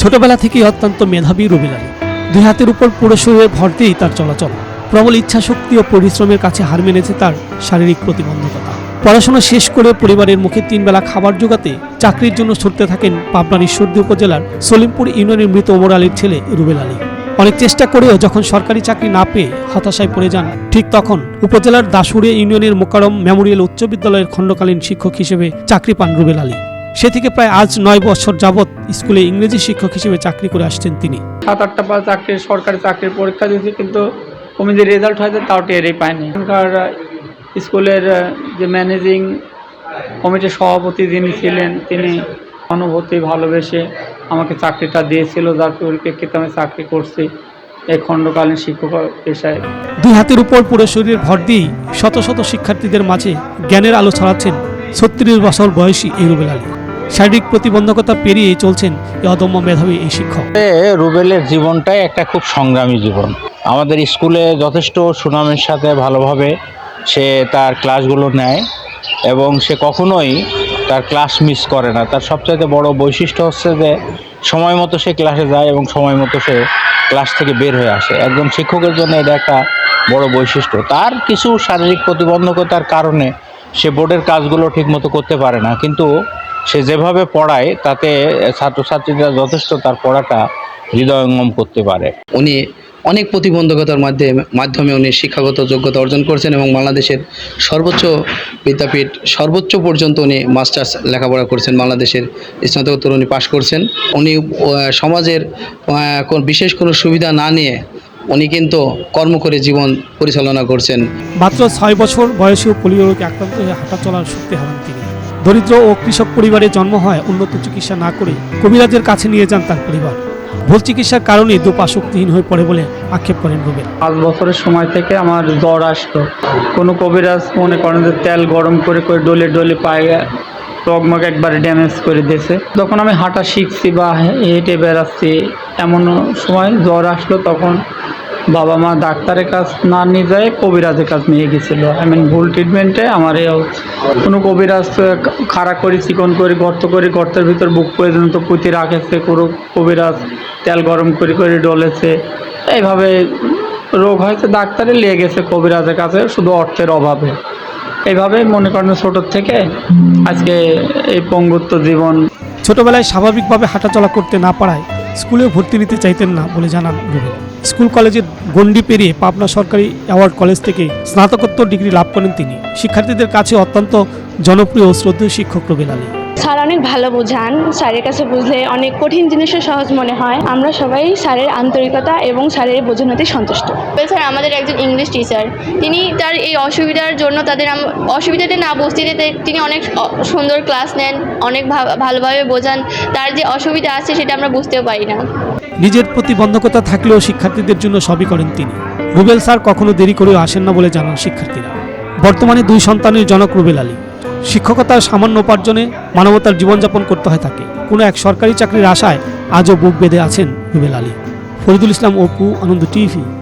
ছোটবেলা থেকেই অত্যন্ত মেধাবী রবিল দুই হাতের উপর পুরো শরীরে ভর দিয়েই তার চলাচল। প্রবল ইচ্ছাশক্তি ও পরিশ্রমের কাছে হার মেনেছে তার শারীরিক প্রতিবন্ধকতা। পড়াশোনা শেষ করে পরিবারের মুখে তিন বেলা খাবার জোগাতে চাকরির জন্য ছুটতে থাকেন পাবনার ঈশ্বরদী উপজেলার সলিমপুর ইউনিয়নের মৃত ওমর আলীর ছেলে রুবেল আলী। অনেক চেষ্টা করেও যখন সরকারি চাকরি না পেয়ে হতাশায় পড়ে যান, ঠিক তখন উপজেলার দাসুরিয়া ইউনিয়নের মোকারম মেমোরিয়াল উচ্চ বিদ্যালয়ের খণ্ডকালীন শিক্ষক হিসেবে চাকরি পান রুবেল আলী। সে থেকে প্রায় আজ নয় বছর যাবৎ স্কুলে ইংরেজি শিক্ষক হিসেবে চাকরি করে আসছেন তিনি। সাত আটটা পাঁচ চাকরি সরকারি চাকরির পরীক্ষা দিয়েছি কিন্তু আমি যে রেজাল্ট হয়েছে তাও টেরই পাইনি এখানকার স্কুলের যে ম্যানেজিং কমিটির সভাপতি যিনি ছিলেন তিনি অনুভূতি ভালোবেসে আমাকে চাকরিটা দিয়েছিল যার পরিপ্রেক্ষিতে আমি চাকরি করছি এই খণ্ডকালীন শিক্ষক পেশায়। দুই হাতের উপর পুরো শরীরে ভর দিয়েই শত শত শিক্ষার্থীদের মাঝে জ্ঞানের আলো ছড়াচ্ছেন ছত্রিশ বছর বয়সী এই রুবেল আলী। শারীরিক প্রতিবন্ধকতা পেরিয়ে চলছেন এই অদম্য মেধাবী এই শিক্ষক। রুবেলের জীবনটাই একটা খুব সংগ্রামী জীবন। আমাদের স্কুলে যথেষ্ট সুনামের সাথে ভালোভাবে সে তার ক্লাসগুলো নেয় এবং সে কখনোই তার ক্লাস মিস করে না। তার সবচাইতে বড় বৈশিষ্ট্য হচ্ছে যে সময় মতো সে ক্লাসে যায় এবং সময় মতো সে ক্লাস থেকে বের হয়ে আসে। একজন শিক্ষকের জন্য এটা একটা বড় বৈশিষ্ট্য। তার কিছু শারীরিক প্রতিবন্ধকতার কারণে সে বোর্ডের কাজগুলো ঠিকমতো করতে পারে না। কিন্তু সে যেভাবে পড়ায় তাতে ছাত্রছাত্রীরা যথেষ্ট তার পড়াটা হৃদয়ঙ্গম করতে পারে। উনি অনেক প্রতিবন্ধকতার মাধ্যমে মাধ্যমে উনি শিক্ষাগত যোগ্যতা অর্জন করেছেন এবং বাংলাদেশের সর্বোচ্চ বিদ্যাপীঠ সর্বোচ্চ পর্যন্ত উনি মাস্টার্স লেখাপড়া করেছেন। বাংলাদেশের স্নাতকোত্তর উনি পাশ করছেন। উনি সমাজের কোন বিশেষ কোনো সুবিধা না নিয়ে উনি কিন্তু কর্ম করে জীবন পরিচালনা করছেন। মাত্র ছয় বছর বয়সেও পোলিও রোগে আক্রান্ত হয়ে হাঁটা চলার শক্তি হারান তিনি। দরিদ্র ও কৃষক পরিবারে জন্ম হয়, উন্নত চিকিৎসা না করে কবিরাজের কাছে নিয়ে যান তার পরিবার। ভুল চিকিৎসার কারণে দুপা শক্তিহীন হয়ে পড়ে বলে আক্ষেপ করেন রুবেল। পাঁচ বছরের সময় থেকে আমার জ্বর আসতো কোনো কবিরাজ মনে করেন যে তেল গরম করে করে ডলে ডলে পায়ে রগমগ একবারে ড্যামেজ করে দিয়েছে। যখন আমি হাঁটা শিখছি বা হেঁটে বেড়াচ্ছি, এমন সময় জ্বর আসলো, তখন বাবা মা ডাক্তারের কাছ না নিয়ে যায়, কবিরাজের কাজ নিয়ে গেছিল। আই মিন ভুল ট্রিটমেন্টে আমার কোনো কবিরাজ খাড়া করে, চিকন করে, গর্ত করে, গর্তের ভিতর বুক পর্যন্ত পুঁতি রাখেছে, কোনো কবিরাজ তেল গরম করে করে ডলেছে। এইভাবে রোগ হয়েছে, ডাক্তারে নিয়ে গেছে কবিরাজের কাছে, শুধু অর্থের অভাবে। এইভাবে মনে করেন ছোটোর থেকে আজকে এই পঙ্গুত্ব জীবন ছোটবেলায় স্বাভাবিকভাবে হাঁটাচলা করতে না পারায় স্কুলে ভর্তি নিতে চাইতেন না বলে জানান রুবেল। স্কুল কলেজের গণ্ডি পেরিয়ে পাবনা সরকারি অ্যাওয়ার্ড কলেজ থেকে স্নাতকোত্তর ডিগ্রি লাভ করেন তিনি। শিক্ষার্থীদের কাছে অত্যন্ত জনপ্রিয় ও শ্রদ্ধেয় শিক্ষক রুবেল আলী। স্যার অনেক ভালো বোঝান। স্যারের কাছে বুঝলে অনেক কঠিন জিনিসও সহজ মনে হয়। আমরা সবাই স্যারের আন্তরিকতা এবং স্যারের বোঝানোতে সন্তুষ্ট। রুবেল স্যার আমাদের একজন ইংলিশ টিচার তিনি তার এই অসুবিধার জন্য তাদের অসুবিধাতে না বুঝতে দিতে তিনি অনেক সুন্দর ক্লাস নেন অনেক ভা- ভালোভাবে বোঝান। তার যে অসুবিধা আছে সেটা আমরা বুঝতেও পারি না। নিজের প্রতিবন্ধকতা থাকলেও শিক্ষার্থীদের জন্য সবই করেন তিনি। রুবেল স্যার কখনো দেরি করেও আসেন না বলে জানান শিক্ষার্থীরা। বর্তমানে দুই সন্তানের জনক রুবেল আলী। শিক্ষকতার সামান্য উপার্জনে মানবতার জীবনযাপন করতে হয় তাকে। কোনো এক সরকারি চাকরির আশায় আজও বুক বেঁধে আছেন রুবেল আলী। ফরিদুল ইসলাম অপু, আনন্দ টিভি।